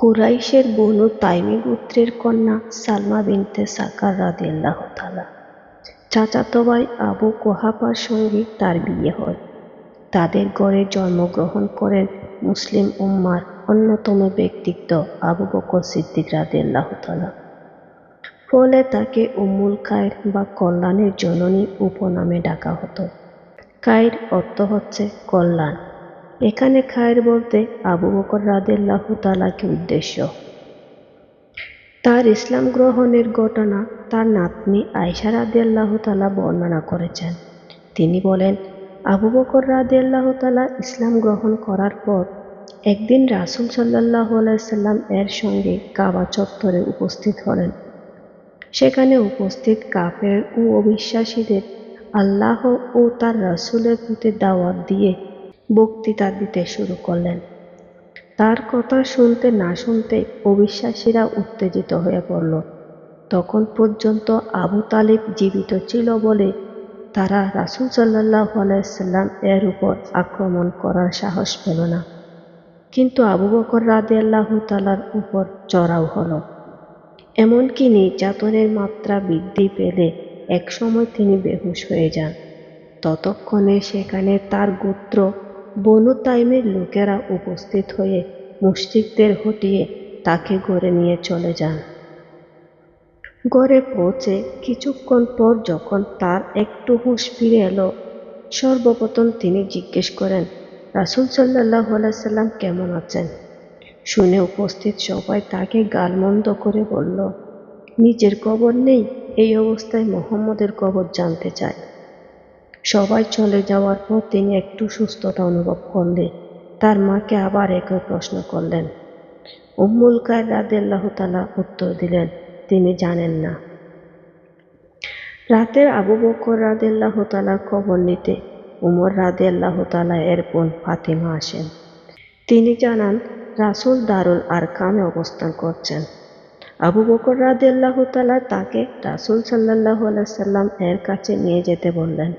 কুরাইশের বনু তাইমি গোত্রের কন্যা সালমা বিনতে সাকার রাদিয়াল্লাহু তাআলা। চাচাতো ভাই আবু কোহাফার সঙ্গে তার বিয়ে হয়। তাদের ঘরে জন্মগ্রহণ করেন মুসলিম উম্মার অন্যতম ব্যক্তিত্ব আবু বকর সিদ্দিক রাদিয়াল্লাহু তাআলা। ফলে তাকে উম্মুল খায়ের বা কল্যাণের জননী উপনামে ডাকা হতো। খায়ের অর্থ হচ্ছে কল্যাণ। এখানে খায়ের বলতে আবু বকর রাদিয়াল্লাহু তাআলাকে উদ্দেশ্য। তার ইসলাম গ্রহণের ঘটনা তার নাতনি আয়সা রাদিয়াল্লাহু তাআলা বর্ণনা করেছেন। তিনি বলেন, আবু বকর রাদিয়াল্লাহু তাআলা ইসলাম গ্রহণ করার পর একদিন রাসূল সাল্লাল্লাহু আলাইসাল্লাম এর সঙ্গে কাবা চত্বরে উপস্থিত হলেন। সেখানে উপস্থিত কাফের ও অবিশ্বাসীদের আল্লাহ ও তার রাসূলের প্রতি দাওয়াত দিয়ে বক্তৃতা দিতে শুরু করলেন। তার কথা শুনতে না শুনতে অবিশ্বাসীরা উত্তেজিত হয়ে পড়ল। তখন পর্যন্ত আবু তালিব জীবিত ছিল বলে তারা রাসূল সাল্লাহ আলাইসাল্লাম এর উপর আক্রমণ করার সাহস পেল না। কিন্তু আবু বকর রাদে আল্লাহ তালার উপর চড়াও হলো। এমনকি নির্যাতনের মাত্রা বৃদ্ধি পেলে একসময় তিনি বেহুশ হয়ে যান। ততক্ষণে সেখানে তার গোত্র বনু তাইমের লোকেরা উপস্থিত হয়ে মুশরিকদের হটিয়ে তাকে গড়ে নিয়ে চলে যান। গড়ে পৌঁছে কিছুক্ষণ পর যখন তার একটু হুঁশ ফিরে এলো, সর্বপ্রথম তিনি জিজ্ঞেস করেন, রাসুল সাল্লাহ সাল্লাম কেমন আছেন? শুনে উপস্থিত সবাই তাকে গালমন্দ করে বলল, নিজের কবর নেই, এই অবস্থায় মোহাম্মদের কবর জানতে চায় সবাই চলে যাওয়ার পর তিনি একটু সুস্থতা অনুভব করলে তার মাকে আবার একই প্রশ্ন করলেন। উম্মুল কায় রাদেল্লাহ তালা উত্তর দিলেন, তিনি জানেন না। রাতের আবু বকর রাদেল্লাহ তালার খবর নিতে উমর রাদে আল্লাহ তালা এর বোন ফাতিমা আসেন। তিনি জানান, রাসুল দারুল আর কামে অবস্থান করছেন। আবু বকর রাদে আল্লাহ তালা তাকে রাসুল সাল্লাহ সাল্লাম এর কাছে নিয়ে যেতে বললেন।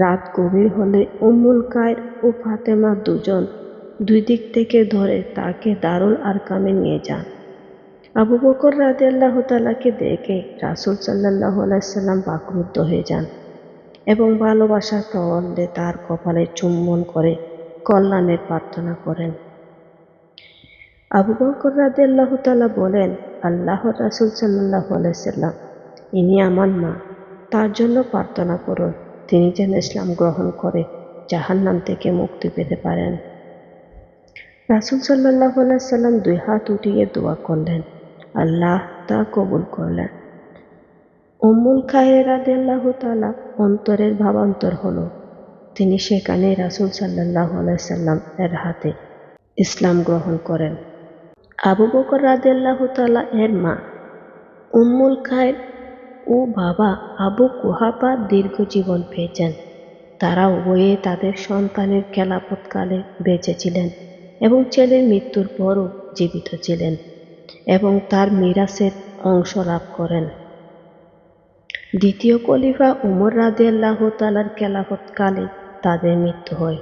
রাত গভীর হলে উম্মুল কায়ের ও ফাতেমা দুজন দুই দিক থেকে ধরে তাকে দারুল আরকামে নিয়ে যান। আবু বকর রাদে আল্লাহ তালাকে দেখে রাসুল সাল্লাহ আলাইসাল্লাম বাকরুদ্ধ হয়ে যান এবং ভালোবাসার প্রবন্ধে তার কপালে চুম্বন করে কল্যাণের প্রার্থনা করেন। আবু বকর রাদে আল্লাহ তালা বলেন আল্লাহ রাসুল সাল্লাহ আলাইসাল্লাম ইনি আমার মা, তার জন্য প্রার্থনা করুন। তিনি যেন ইসলাম গ্রহণ করে, জাহান্নাম থেকে মুক্তি পেতে পারেন। রাসুল সাল্লাহ সাল্লাম দুই হাত উঠিয়ে দোয়া করলেন। আল্লাহ তা কবুল করলেন। উম্মুল খায়ের আল্লাহ তালা অন্তরের ভাবান্তর হলো, তিনি সেখানে রাসুল সাল্লাহ সাল্লাম এর হাতে ইসলাম গ্রহণ করেন। আবু বকর রাদিয়াল্লাহ তালা এর মা উম্মুল খায়ের ও বাবা আবু কুহাবা দীর্ঘ জীবন পেয়েছেন তারা উভয়ে তাদের সন্তানের খেলাপথকালে বেঁচে ছিলেন এবং ছেলের মৃত্যুর পরও জীবিত ছিলেন এবং তার মিরাসের অংশ লাভ করেন। দ্বিতীয় খলিফা উমর রাদে আল্লাহ তালার খেলাফতকালে তাদের মৃত্যু হয়।